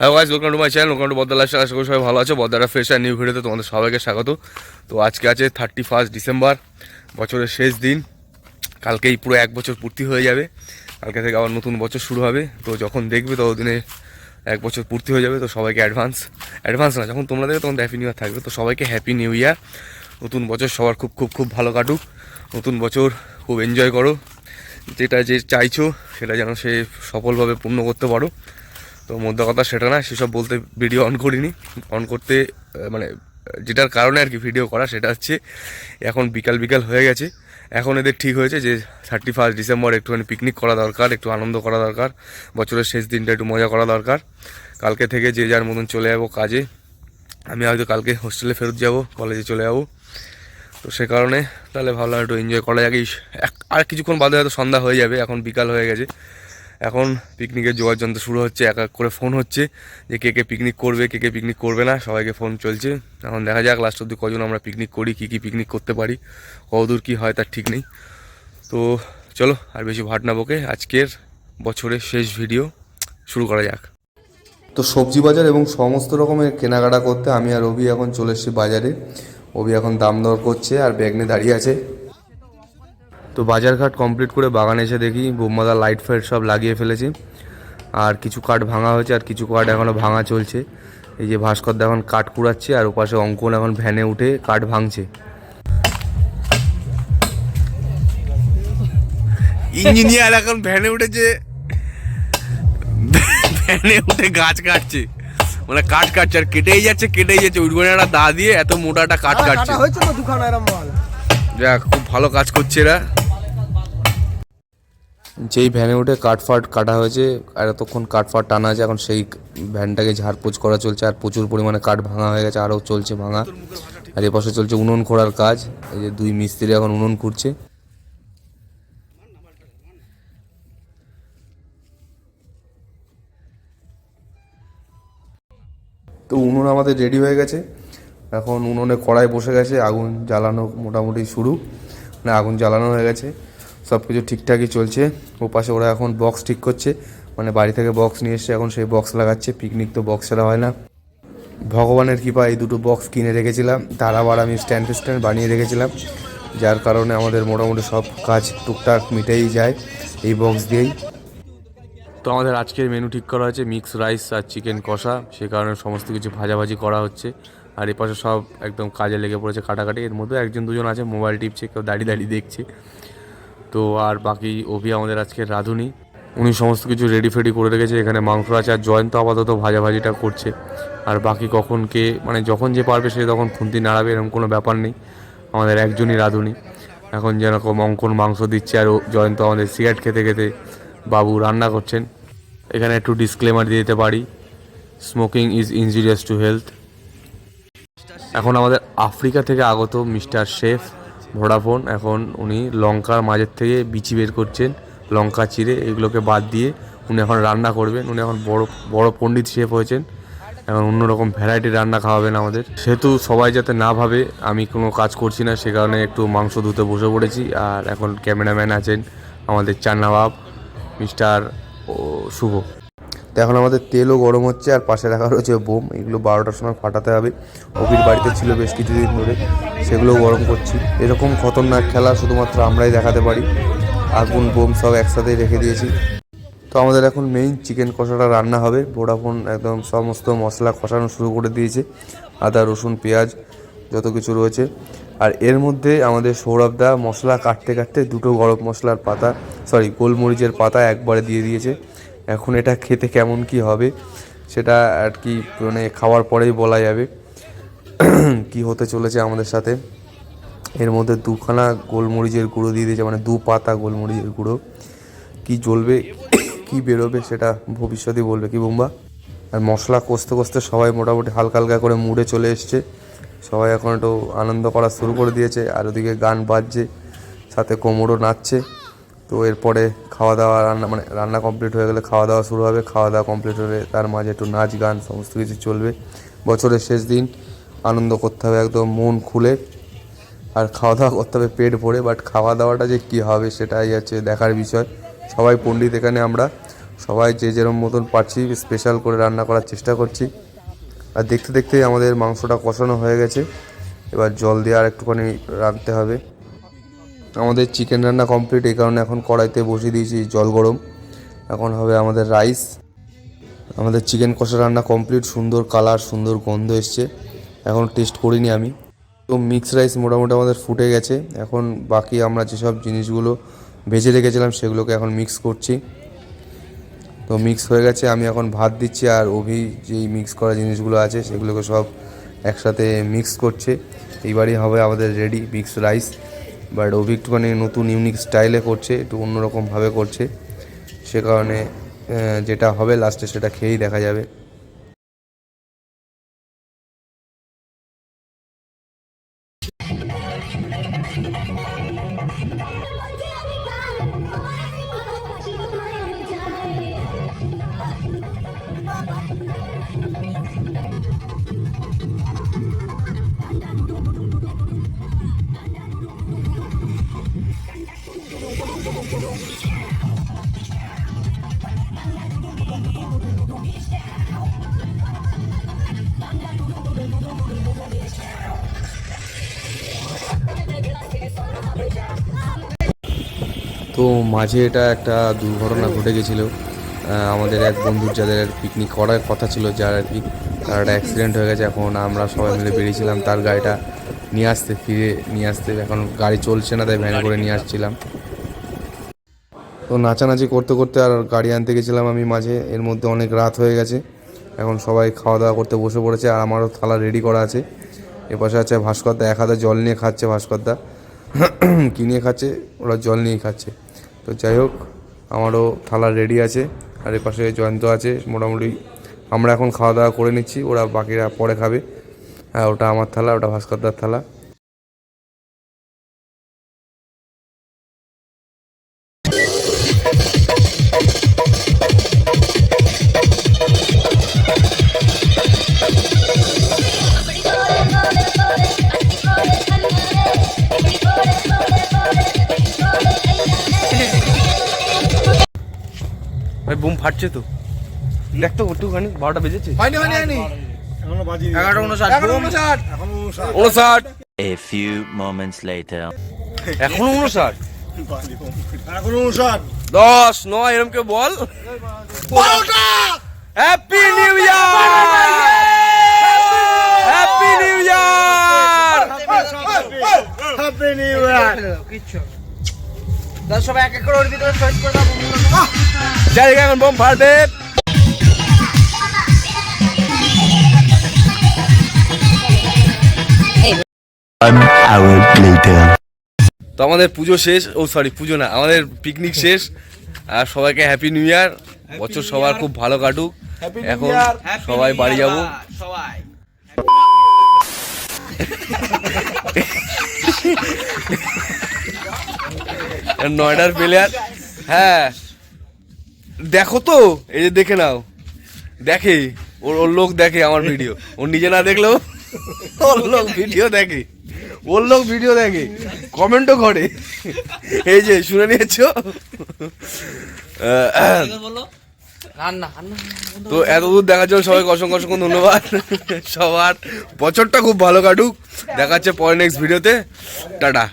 Hello guys welcome to my channel welcome to Bodda lifestyle আশা করি সবাই ভালো আছে। বদ্দারা ফ্রেশ আর নিউ ভিডিওতে তোমাদের সবাইকে স্বাগত। তো আজকে আছে থার্টি ফার্স্ট ডিসেম্বর বছরের শেষ দিন। কালকেই পুরো এক বছর পূর্তি হয়ে যাবে। কালকে থেকে আবার নতুন বছর শুরু হবে। তো যখন দেখবে ততদিনে এক বছর পূর্তি হয়ে যাবে, তো সবাইকে অ্যাডভান্স অ্যাডভান্স না, যখন তোমরা দেখবে তখন হ্যাপি নিউ ইয়ার থাকবে। তো সবাইকে হ্যাপি নিউ ইয়ার নতুন বছর সবার খুব খুব খুব ভালো কাটুক। নতুন বছর খুব এনজয় করো। যেটা যে চাইছো, সেটা যেন সে সফলভাবে পূর্ণ করতে পারো। তো মধ্য কথা সেটা না, সেসব বলতে ভিডিও অন করিনি। অন করতে মানে যেটার কারণে আর কি ভিডিও করা, সেটা হচ্ছে এখন বিকাল বিকাল হয়ে গেছে। এখন এদের ঠিক হয়েছে যে থার্টি ফার্স্ট ডিসেম্বর একটুখানি পিকনিক করা দরকার, একটু আনন্দ করা দরকার, বছরের শেষ দিনটা একটু মজা করা দরকার। কালকে থেকে যে যার মতন চলে যাব কাজে, আমি হয়তো কালকে হোস্টেলে ফেরত যাব কলেজে চলে যাব। তো সে কারণে তাহলে ভাবলাম একটু এনজয় করা যাক। আর কিছুক্ষণ বাদে হয়তো সন্ধ্যা হয়ে যাবে, এখন বিকাল হয়ে গেছে। এখন পিকনিকের জোগাড় যন্ত্র শুরু হচ্ছে, এক এক করে ফোন হচ্ছে যে কে কে পিকনিক করবে, কে কে পিকনিক করবে না, সবাইকে ফোন চলছে। এখন দেখা যাক লাস্ট অব্দি কজন আমরা পিকনিক করি, কী কী পিকনিক করতে পারি, কতদূর কী হয় তার ঠিক নেই। তো চলো, আর বেশি ভাট না বকে, আজকের বছরের শেষ ভিডিও শুরু করা যাক। তো সবজি বাজার এবং সমস্ত রকমের কেনাকাটা করতে আমি আর রবি এখন চলে এসেছি বাজারে। রবি এখন দাম দর করছে আর ব্যাগ নিয়ে দাঁড়িয়ে আছে। তো বাজারঘাট কমপ্লিট করে বাগানে এসে দেখি বোম্মাদা লাইট ফাইট সব লাগিয়ে ফেলেছে। আর কিছু কাঠ ভাঙা হয়েছে আর কিছু কাঠ এখনও ভাঙা চলছে। এই যে ভাস্কর দা এখন কাঠ কুড়াচ্ছে আর ওপাশে অঙ্কন এখন ভ্যানে উঠে কাঠ ভাঙছে। ইঞ্জিনিয়ার এখন ভ্যানে উঠেছে। ভ্যানে উঠে গাছ কাটছে। মানে কাঠ কাটছে আর কেটেই যাচ্ছে কেটেই যাচ্ছে। উঠবনে একটা দা দিয়ে এত মোটা একটা কাঠ কাটছে। যাক খুব ভালো কাজ করছে এরা। যেই ভ্যানে উঠে কাঠফাট কাটা হয়েছে, আর এতক্ষণ কাঠফাট টানা আছে, এখন সেই ভ্যানটাকে ঝাড়পোছ করা চলছে, আর প্রচুর পরিমাণে কাঠ ভাঙা হয়ে গেছে, আরও চলছে ভাঙা। আর এপাশে চলছে উনুন খোঁড়ার কাজ, এই যে দুই মিস্ত্রি এখন উনুন খুঁড়ছে। তো উনুন আমাদের রেডি হয়ে গেছে। এখন উনুনে কড়াই বসে গেছে, আগুন জ্বালানো মোটামুটি শুরু। মানে আগুন জ্বালানো হয়ে গেছে। সব কিছু ঠিকঠাকই চলছে। ও পাশে ওরা এখন বক্স ঠিক করছে। মানে বাড়ি থেকে বক্স নিয়ে এসছে, এখন সেই বক্স লাগাচ্ছে। পিকনিক তো বক্স ছাড়া হয় না। ভগবানের কৃপা এই দুটো বক্স কিনে রেখেছিলাম। তার আবার আমি স্ট্যান্ড স্ট্যান্ড বানিয়ে রেখেছিলাম। যার কারণে আমাদের মোটামুটি সব কাজ টুকটাক মিটেই যায় এই বক্স দিয়েই। তো আমাদের আজকের মেনু ঠিক করা হয়েছে মিক্স রাইস আর চিকেন কষা। সে কারণে সমস্ত কিছু ভাজাভাজি করা হচ্ছে। আর এপাশে সব একদম কাজে লেগে পড়েছে কাটাকাটি। এর মধ্যে একজন দুজন আছে মোবাইল টিপছে, কেউ দাঁড়িয়ে দাঁড়িয়ে দেখছে। তো আর বাকি অভি আমাদের আজকে রাঁধুনি। উনি সমস্ত কিছু রেডি ফেডি করে রেখেছে। এখানে মাংস আছে আর জয়ন্ত আপাতত ভাজাভাজিটা করছে। আর বাকি কখন কে মানে যখন যে পারবে সে তখন খুন্তি নাড়াবে, এরকম কোনো ব্যাপার নেই। আমাদের একজনই রাঁধুনি। এখন যেরকম অঙ্কন মাংস দিচ্ছে আর জয়ন্ত আমাদের সিগারেট খেতে খেতে বাবু রান্না করছেন। এখানে একটু ডিসক্লেমার দিয়ে দিতে পারি। Smoking is injurious to health এখন আমাদের আফ্রিকা থেকে আগত মিস্টার শেফ। ভোডাফোন, এখন উনি লঙ্কার মাঝের থেকে বিচি বের করছেন, লঙ্কা চিড়ে, এগুলোকে বাদ দিয়ে উনি এখন রান্না করবেন। উনি এখন বড় বড় পণ্ডিত শেফ হয়েছেন। এখন অন্যরকম ভ্যারাইটি রান্না খাওয়াবেন আমাদের। সেহেতু সবাই যাতে না ভাবে, আমি কোনো কাজ করছি না, সে কারণে একটু মাংস ধুতে বসে পড়েছি। আর এখন ক্যামেরাম্যান আছেন আমাদের চান্নাবাব, মিস্টার শুভ। তো এখন আমাদের তেলও গরম হচ্ছে আর পাশে রাখা রয়েছে বোম। এগুলো বারোটার সময় ফাটাতে হবে। অভির বাড়িতে ছিল বেশ কিছুদিন ধরে। সেগুলো গরম করছি। এরকম খতরনাক খেলা শুধুমাত্র আমরাই দেখাতে পারি। আগুন, বোম সব একসাথেই রেখে দিয়েছি। তো আমাদের এখন মেইন চিকেন কষাটা রান্না হবে। ভোডাফোন একদম সমস্ত মশলা কষানো শুরু করে দিয়েছে। আদা, রসুন, পেঁয়াজ যত কিছু রয়েছে। আর এর মধ্যে আমাদের সৌরভদা মশলা কাটতে কাটতে দুটো গরম মশলার পাতা সরি গোলমরিচের পাতা একবারে দিয়ে দিয়েছে। এখন এটা খেতে কেমন কি হবে সেটা আর কি মানে খাওয়ার পরেই বলা যাবে। কি হতে চলেছে আমাদের সাথে। এর মধ্যে দুখানা গোলমরিচের গুঁড়ো দিয়ে দিয়েছে মানে দু পাতা গোলমরিচের গুঁড়ো। কি জ্বলবে, কি বেরোবে সেটা ভবিষ্যতে বলবে। কি বোম্বা? আর মশলা কষতে কষতে সবাই মোটামুটি হালকা হালকা করে মুড়ে চলে এসছে। সবাই এখন একটু আনন্দ করা শুরু করে দিয়েছে। আর ওদিকে গান বাজছে, সাথে কোমরও নাচছে। তো এরপরে খাওয়া দাওয়া রান্না মানে রান্না কমপ্লিট হয়ে গেলে খাওয়া দাওয়া শুরু হবে। খাওয়া দাওয়া কমপ্লিট হলে তার মাঝে একটু নাচ, গান, সমস্ত কিছু চলবে। বছরের শেষ দিন, আনন্দ করতে হবে একদম মন খুলে। আর খাওয়া দাওয়া করতে হবে পেট ভরে বাট খাওয়া দাওয়াটা যে কী হবে সেটাই হচ্ছে দেখার বিষয়। সবাই পণ্ডিত এখানে আমরা। সবাই যে যেরম মতন পারছি স্পেশাল করে রান্না করার চেষ্টা করছি। আর দেখতে দেখতেই আমাদের মাংসটা কষানো হয়ে গেছে। এবার জল দিয়ে আর একটুখানি রাখতে হবে। আমাদের চিকেন রান্না কমপ্লিট এই কারণে এখন কড়াইতে বসিয়ে দিয়েছি জল গরম। এখন হবে আমাদের রাইস আমাদের চিকেন কষা রান্না কমপ্লিট সুন্দর কালার সুন্দর গন্ধ এসছে। এখন টেস্ট করিনি আমি। তো মিক্স রাইস মোটামুটি আমাদের ফুটে গেছে। এখন বাকি আমরা যেসব জিনিসগুলো ভেজে রেখেছিলাম সেগুলোকে এখন মিক্স করছি। তো মিক্স হয়ে গেছে, আমি এখন ভাত দিচ্ছি আর অভি যেই মিক্স করা জিনিসগুলো আছে সেগুলোকে সব একসাথে মিক্স করছে। এইবারই হবে আমাদের রেডি মিক্স রাইস বাট অভি একটুখানি নতুন ইউনিক স্টাইলে করছে, একটু অন্যরকমভাবে করছে। সে কারণে যেটা হবে লাস্টে সেটা খেয়েই দেখা যাবে। তো মাঝে এটা একটা দুর্ঘটনা ঘটে গেছিল। আমাদের এক বন্ধুর, যাদের পিকনিক করার কথা ছিল, যার আর কি তার একটা অ্যাক্সিডেন্ট হয়ে গেছে। এখন আমরা সবাই মিলে বেরিয়েছিলাম, তার গাড়িটা নিয়ে আসতে, ফিরে নিয়ে আসতে। এখন গাড়ি চলছে না, তাই ভ্যান করে নিয়ে আসছিলাম। তো নাচানাচি করতে করতে আর গাড়ি আনতে গেছিলাম আমি মাঝে। এর মধ্যে অনেক রাত হয়ে গেছে। এখন সবাই খাওয়া দাওয়া করতে বসে পড়েছে আর আমারও থালা রেডি করা আছে। এপাশে আছে ভাস্করদা, এক হাতে জল নিয়ে খাচ্ছে ভাস্করদা। কি নিয়ে খাচ্ছে? ওরা জল নিয়ে খাচ্ছে। তো যাই হোক, আমারও থালা রেডি আছে। আর এপাশে জয়ন্ত আছে, মোটামুটি আমরা এখন খাওয়া দাওয়া করে নিচ্ছি। ওরা বাকিরা পরে খাবে। হ্যাঁ ওটা আমার থালা, ওটা ভাস্করদার থালা। ফাটছে তো দেখ তো একটুখানি বারোটা বেজেছে হয়নি হয়নি হয়নি এখনও এগারোটা উনষাট উনষাট উনষাট A few moments later. এখনও উনষাট বাজি এখনও ষাট দশ নয় এরম কেউ বল happy new year happy new year happy new year কিচ্ছু সবাই এক এক করে ওর ভিতরে চয়েস করে দাও জায়গা এখন বোম ফাটবে তো আমাদের পুজো শেষ। ও সরি পুজো না আমাদের পিকনিক শেষ। আর সবাইকে হ্যাপি নিউ ইয়ার বছর সবার খুব ভালো কাটুক। এখন সবাই বাড়ি যাব। সবাই। নয়ডার প্লেয়ার হ্যাঁ। দেখো তো এই যে দেখে নাও। দেখে ওর ওর লোক দেখে আমার ভিডিও ও নিজে না দেখলেও ওর লোক ভিডিও দেখে। ওর লোক ভিডিও দেখে। কমেন্টও করে। এই যে শুনে নিয়েছো? তো এতদূর দেখার জন্য সবাইকে অসংখ্য অসংখ্য ধন্যবাদ। সবার বছরটা খুব ভালো কাটুক। দেখাচ্ছে পরে নেক্সট ভিডিওতে টাটা।